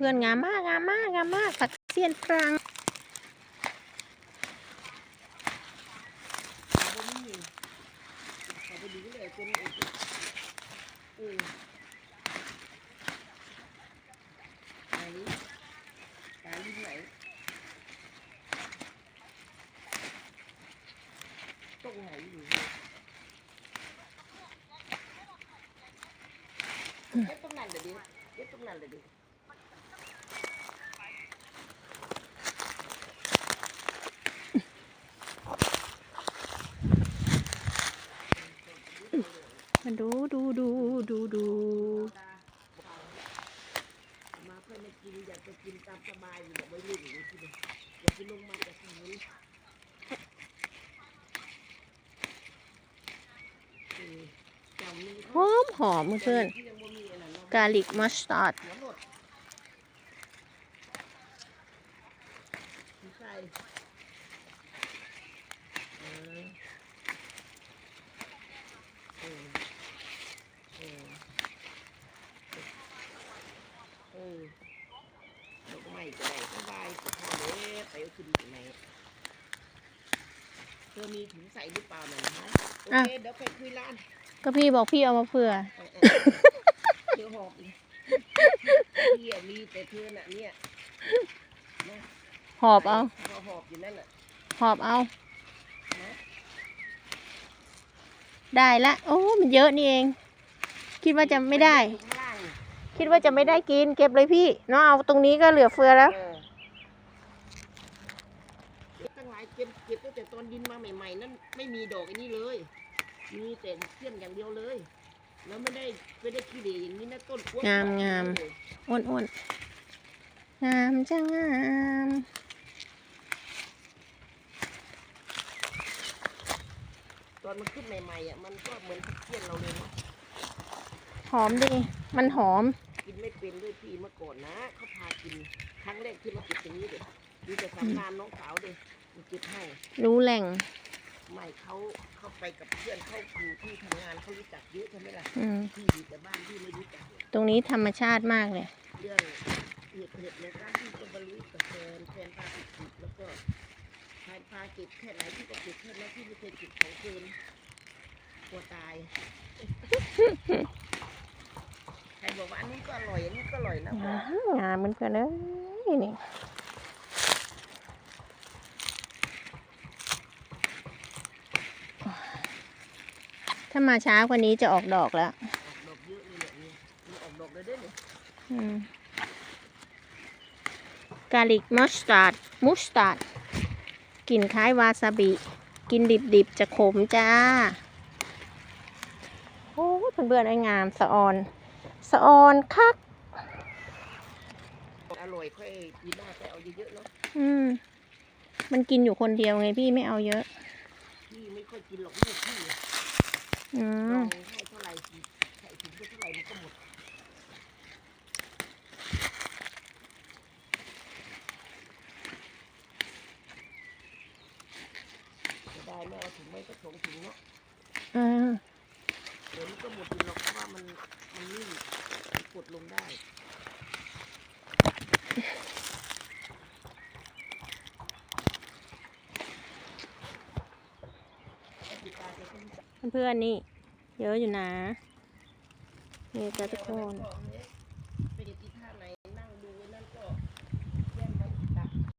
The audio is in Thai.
เพื่อนงามมากงามมากงามมากผักเสี้ยนฝรั่งเอาบ่มีเอาไปดูเลยเป็นเอกเออไหนตรงไหนอยู่เก็บตรงนั้นเลยดิเก็บตรงนั้นเลยดิ มาดูดูดูดูดูมาเพื่อนมากินอยากจะกินตามสบายอยู่แบบไม่รู้อยู่ที่ไหนอยากไปลงมาจากที่นู้นเออเจ้านึงหอมหอมเพื่อนที่ยังบ่มีอันนั้นเนาะๆกาลิกมัสตาร์ดหัวหนวดไม่ใช่เออเออเออเออดอกไม้ก็ได้สบายก็พอเลยไปขึ้นที่ไหนเธอมีถุงใส่หรือเปล่าน่ะฮะโอเคเดี๋ยวไปคุยร้านก็พี่บอกพี่เอามาเผื่อเธอหอบอีกพี่อะมีแต่เธอน่ะเนี่ยหอบเอาหอบอยู่นั่นน่ะหอบเอา ได้ละ โอ้ มันเยอะนี่เอง คิดว่าจะไม่ได้ คิดว่าจะไม่ได้กิน เก็บเลยพี่เนาะเอาตรงนี้ก็เหลือเฟือแล้วเออเก็บตั้งหลายเก็บเก็บตั้งแต่ตอนดินมาใหม่ๆนั่นไม่มีดอกไอ้นี่เลย มีแต่เสี้ยนอย่างเดียวเลย แล้วไม่ได้ไม่ได้ขี้เหร่อย่างนี้นะต้นกล้วยงามงามเลยอ้วนอ้วนงามจังงามตอนมันขึ้นใหม่ๆอะมันก็เหมือนเสี้ยนเราเลยเนาะหอมดี มันหอมกินไม่ เป็นด้วยพี่เมื่อก่อนนะเขาพากินครั้งแรกที่มาเก็บตรงนี้เด็กดูแต่สำนานน้องสาวเด็กมันเก็บให้รู้แหล่งไม่เขาเขาไปกับเพื่อนเขาอยู่ที่ทำงานเขารู้จักเยอะใช่ไหมล่ะอืมที่อยู่แต่บ้านที่ไม่รู้จักเนี่ยตรงนี้ธรรมชาติมากเลย เรื่องเหตุเหตุในการที่จะบรรลุกับแฟนแฟนพาไปเก็บแล้วก็พาพาเก็บแค่ไหนที่ก็เก็บแค่นั้นที่ไม่เคยเก็บของเกินกลัวตายใคร บอกว่าอันนี้ก็อร่อยอันนี้ก็อร่อยนะบอกงามเพื่อนๆเอ้ยนี่ถ้ามาช้ากว่านี้จะออกดอกแล้วออกดอกเยอะเลยเนี่ยนี่มันออกดอกเลยเด้อเนี่ยกาลิกมัสตาร์ดมุสตาร์ดกลิ่นคล้ายวาซาบิ กินดิบๆ จะขมจ้า โอ้ยเพื่อนๆไอ้งามสะออน สะออนคัก อร่อยค่อยปีหน้าไปเอาเยอะๆเนาะอืม มันกินอยู่คนเดียวไงพี่ไม่เอาเยอะ พี่ไม่ค่อยกินหรอกลูกพี่อืลมองให้เท่าไหร่สิใส่ถุงไปเท่าไหร่มันก็หมดจะได้ไม่เอาถุงไม่ก็สองถุงเนาะ อ่าเดี๋ยวมันก็หมดดินหรอกเพราะว่ามันมันนิ่มกดลงได้เพื่อนๆนี่ เยอะอยู่นะ นี่จ้าทุกคน